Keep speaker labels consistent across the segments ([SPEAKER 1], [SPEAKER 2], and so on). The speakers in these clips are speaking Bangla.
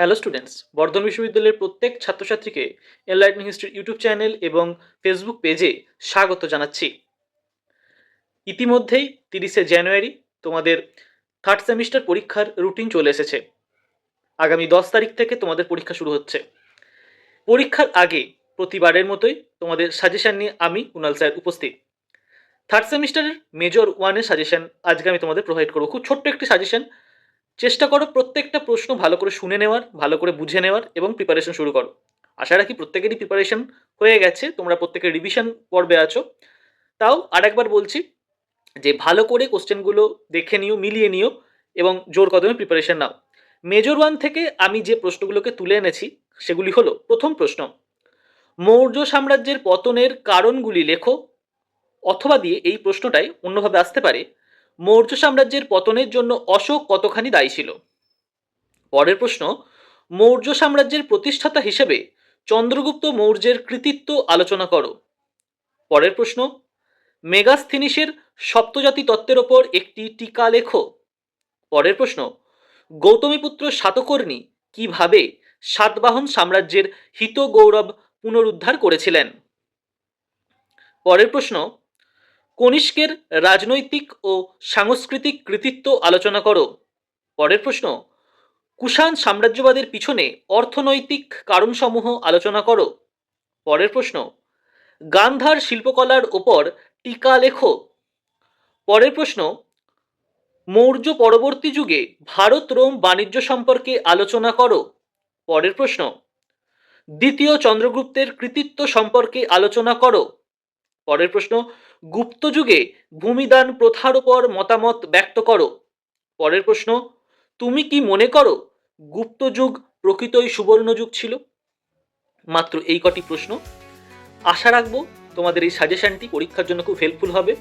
[SPEAKER 1] হ্যালো স্টুডেন্টস বর্ধমান বিশ্ববিদ্যালয়ের প্রত্যেক ছাত্রছাত্রীকে এনলাইটনিং হিস্ট্রির ইউটিউব চ্যানেল এবং ফেসবুক পেজে স্বাগত জানাচ্ছি। ইতিমধ্যেই তিরিশে জানুয়ারি তোমাদের থার্ড সেমিস্টার পরীক্ষার রুটিন চলে এসেছে। আগামী দশ তারিখ থেকে তোমাদের পরীক্ষা শুরু হচ্ছে। পরীক্ষার আগে প্রতিবারের মতোই তোমাদের সাজেশন নিয়ে আমি কুনাল স্যার উপস্থিত। থার্ড সেমিস্টারের মেজর ওয়ানের সাজেশন আজকে আমি তোমাদের প্রোভাইড করব। খুব ছোট্ট একটি সাজেশন চেষ্টা করো প্রত্যেকটা প্রশ্ন ভালো করে শুনে নেওয়ার, ভালো করে বুঝে নেওয়ার এবং প্রিপারেশন শুরু করো। আশা রাখি প্রত্যেকেরই প্রিপারেশন হয়ে গেছে, তোমরা প্রত্যেকের রিভিশন পর্বে আছো। তাও আরেকবার বলছি যে ভালো করে কোশ্চেনগুলো দেখে নিও, মিলিয়ে নিও এবং জোর কদমে প্রিপারেশন নাও। মেজর ওয়ান থেকে আমি যে প্রশ্নগুলোকে তুলে এনেছি, সেগুলি হলো, প্রথম প্রশ্ন, মৌর্য সাম্রাজ্যের পতনের কারণগুলি লেখো অথবা দিয়ে এই প্রশ্নটাই অন্যভাবে আসতে পারে। মৌর্য সাম্রাজ্যের পতনের জন্য অশোক কতখানি দায়ী ছিল? পরের প্রশ্ন, মৌর্য সাম্রাজ্যের প্রতিষ্ঠাতা হিসেবে চন্দ্রগুপ্ত মৌর্যের কৃতিত্ব আলোচনা করো। পরের প্রশ্ন, মেগাস্থিনিসের সপ্তজাতি তত্ত্বের ওপর একটি টিকা লেখো। পরের প্রশ্ন, গৌতমীপুত্র সাতকর্ণী কীভাবে সাতবাহন সাম্রাজ্যের হিত গৌরব পুনরুদ্ধার করেছিলেন? পরের প্রশ্ন কনিষ্কের রাজনৈতিক ও সাংস্কৃতিক কৃতিত্ব আলোচনা করো। পরের প্রশ্ন, কুষাণ সাম্রাজ্যবাদের পিছনে অর্থনৈতিক কারণসমূহ আলোচনা করো। পরের প্রশ্ন, গান্ধার শিল্পকলার ওপর টিকা লেখো। পরের প্রশ্ন, মৌর্য পরবর্তী যুগে ভারত রোম বাণিজ্য সম্পর্কে আলোচনা করো। পরের প্রশ্ন, দ্বিতীয় চন্দ্রগুপ্তের কৃতিত্ব সম্পর্কে আলোচনা করো। পরের প্রশ্ন গুপ্ত যুগে ভূমিদান প্রথার উপর মতামত ব্যক্ত করো। পরের প্রশ্ন, তুমি কি মনে করো গুপ্ত যুগ প্রকৃতই সুবর্ণ যুগ ছিল? মাত্র এই কটি প্রশ্ন। আশা রাখব তোমাদের এই সাজেশনটি পরীক্ষার জন্য খুব হেল্পফুল হবে।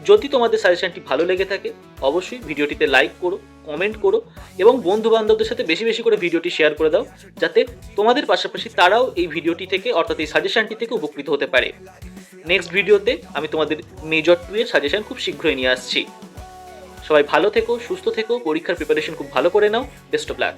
[SPEAKER 1] যদি তোমাদের সাজেশনটি ভালো লেগে থাকে, অবশ্যই ভিডিওটিতে লাইক করো কমেন্ট করো এবং বন্ধু বান্ধবদের সাথে বেশি বেশি করে ভিডিওটি শেয়ার করে দাও, যাতে তোমাদের পাশাপাশি তারাও এই ভিডিওটি থেকে অর্থাৎ এই সাজেশনটি থেকে উপকৃত হতে পারে। নেক্সট ভিডিওতে আমি তোমাদের মেজর টু এর সাজেশন খুব শীঘ্রই নিয়ে আসছি। সবাই ভালো থেকো, সুস্থ থেকো, পরীক্ষার প্রিপারেশন খুব ভালো করে নাও। Best of luck